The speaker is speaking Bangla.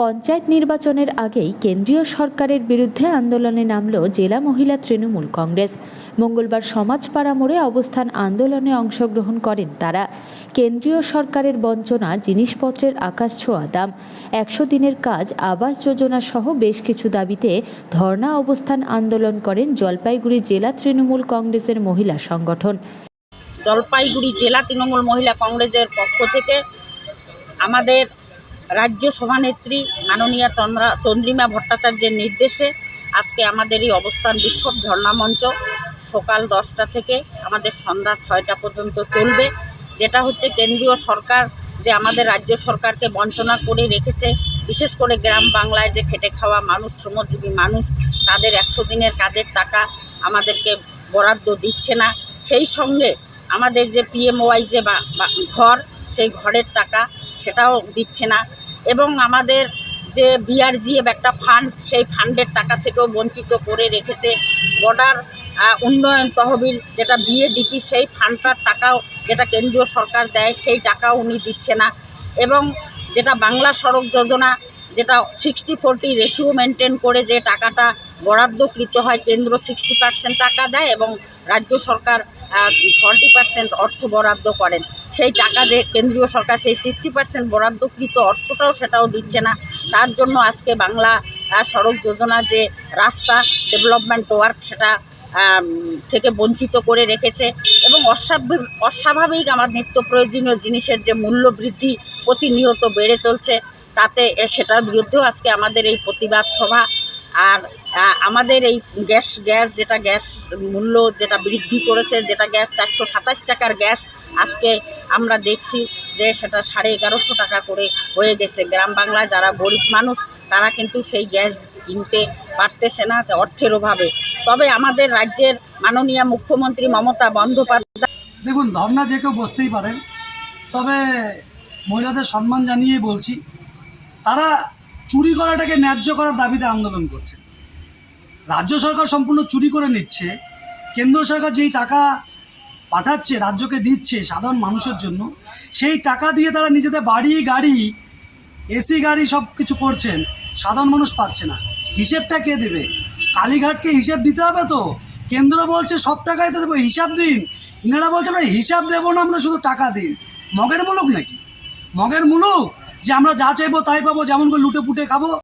পঞ্চায়েত নির্বাচনের আগেই কেন্দ্রীয় সরকারের বিরুদ্ধে আন্দোলনে নামল জেলা মহিলা তৃণমূল কংগ্রেস। মঙ্গলবার সমাজপাড়া মোড়ে অবস্থান আন্দোলনে অংশগ্রহণ করেন তারা। কেন্দ্রীয় সরকারের বঞ্চনা, জিনিসপত্রের আকাশ ছোঁয়া, দাম। একশো দিনের কাজ, আবাস যোজনা সহ বেশ কিছু দাবিতে ধর্ণা অবস্থান আন্দোলন করেন জলপাইগুড়ি জেলা তৃণমূল কংগ্রেসের মহিলা সংগঠন। জলপাইগুড়ি জেলা তৃণমূল মহিলা কংগ্রেসের পক্ষ থেকে আমাদের রাজ্য সভানেত্রী মাননীয়া চন্দ্রা, চন্দ্রিমা ভট্টাচার্যের নির্দেশে আজকে আমাদের এই অবস্থান বিক্ষোভ ধর্ণা মঞ্চ সকাল দশটা থেকে আমাদের সন্ধ্যা ছয়টা পর্যন্ত চলবে। যেটা হচ্ছে কেন্দ্রীয় সরকার যে আমাদের রাজ্য সরকারকে বঞ্চনা করে রেখেছে, বিশেষ করে গ্রাম বাংলায় যে খেটে খাওয়া মানুষ, শ্রমজীবী মানুষ, তাদের একশো দিনের কাজের টাকা আমাদেরকে বরাদ্দ দিচ্ছে না। সেই সঙ্গে আমাদের যে পিএমওয়াই যে ঘর, সেই ঘরের টাকা সেটাও দিচ্ছে না। এবং আমাদের যে বিআরজিএফ একটা ফান্ড সেই ফান্ডের টাকা থেকেও বঞ্চিত করে রেখেছে বর্ডার উন্নয়ন তহবিল, যেটা বিএডিপি সেই ফান্ডটার টাকাও যেটা কেন্দ্রীয় সরকার দেয়, সেই টাকাও উনি দিচ্ছে না। এবং যেটা বাংলা সড়ক যোজনা, যেটা সিক্সটি ফোরটি রেশিও মেনটেন করে যে টাকাটা বরাদ্দকৃত হয়, কেন্দ্র সিক্সটি পার্সেন্ট টাকা দেয় এবং রাজ্য সরকার ফর্টি পার্সেন্ট অর্থ বরাদ্দ করেন। সেই টাকা যে কেন্দ্রীয় সরকার সেই সিক্সটি পার্সেন্ট বরাদ্দকৃত অর্থটাও সেটাও দিচ্ছে না। তার জন্য আজকে বাংলা সড়ক যোজনা যে রাস্তা ডেভেলপমেন্ট ওয়ার্ক সেটা থেকে বঞ্চিত করে রেখেছে এবং অস্বাভাবিক অস্বাভাবিক আমার নিত্য প্রয়োজনীয় জিনিসের যে মূল্য বৃদ্ধি প্রতিনিয়ত বেড়ে চলছে, তাতে সেটার বিরুদ্ধেও আজকে আমাদের এই প্রতিবাদ সভা আর আমাদের এই গ্যাস গ্যাস যেটা গ্যাস মূল্য যেটা বৃদ্ধি করেছে, যেটা গ্যাস চারশো সাতাশ টাকার গ্যাস, আজকে আমরা দেখছি যে সেটা সাড়ে এগারোশো টাকা করে হয়ে গেছে। গ্রাম বাংলায় যারা গরিব মানুষ, তারা কিন্তু সেই গ্যাস কিনতে পারতেছে না অর্থের অভাবে। তবে আমাদের রাজ্যের মাননীয় মুখ্যমন্ত্রী মমতা বন্দ্যোপাধ্যায় দেখুন ধর্না যে কেউ বসতেই পারেন, তবে মহিলাদের সম্মান জানিয়ে বলছি, তারা চুরি করাটাকে ন্যায্য করার দাবিতে আন্দোলন করছে। রাজ্য সরকার সম্পূর্ণ চুরি করে নিচ্ছে। কেন্দ্র সরকার যেই টাকা পাঠাচ্ছে, রাজ্যকে দিচ্ছে সাধারণ মানুষের জন্য, সেই টাকা দিয়ে তারা নিজেদের বাড়ি, গাড়ি, এসি, গাড়ি সব কিছু করছেন। সাধারণ মানুষ পাচ্ছে না। হিসেবটা কে দেবে? কালীঘাটকে হিসেব দিতে হবে তো। কেন্দ্র বলছে, সব টাকাই তো দেবো, হিসাব দিন। ইনারা বলছে, আমরা হিসাব দেবো না, আমরা শুধু টাকা দিন মগের মুলুক নাকি? মগের মুলুক? যে আমরা যা চাইব তাই পাবো যেমন করে লুটে পুটে খাব।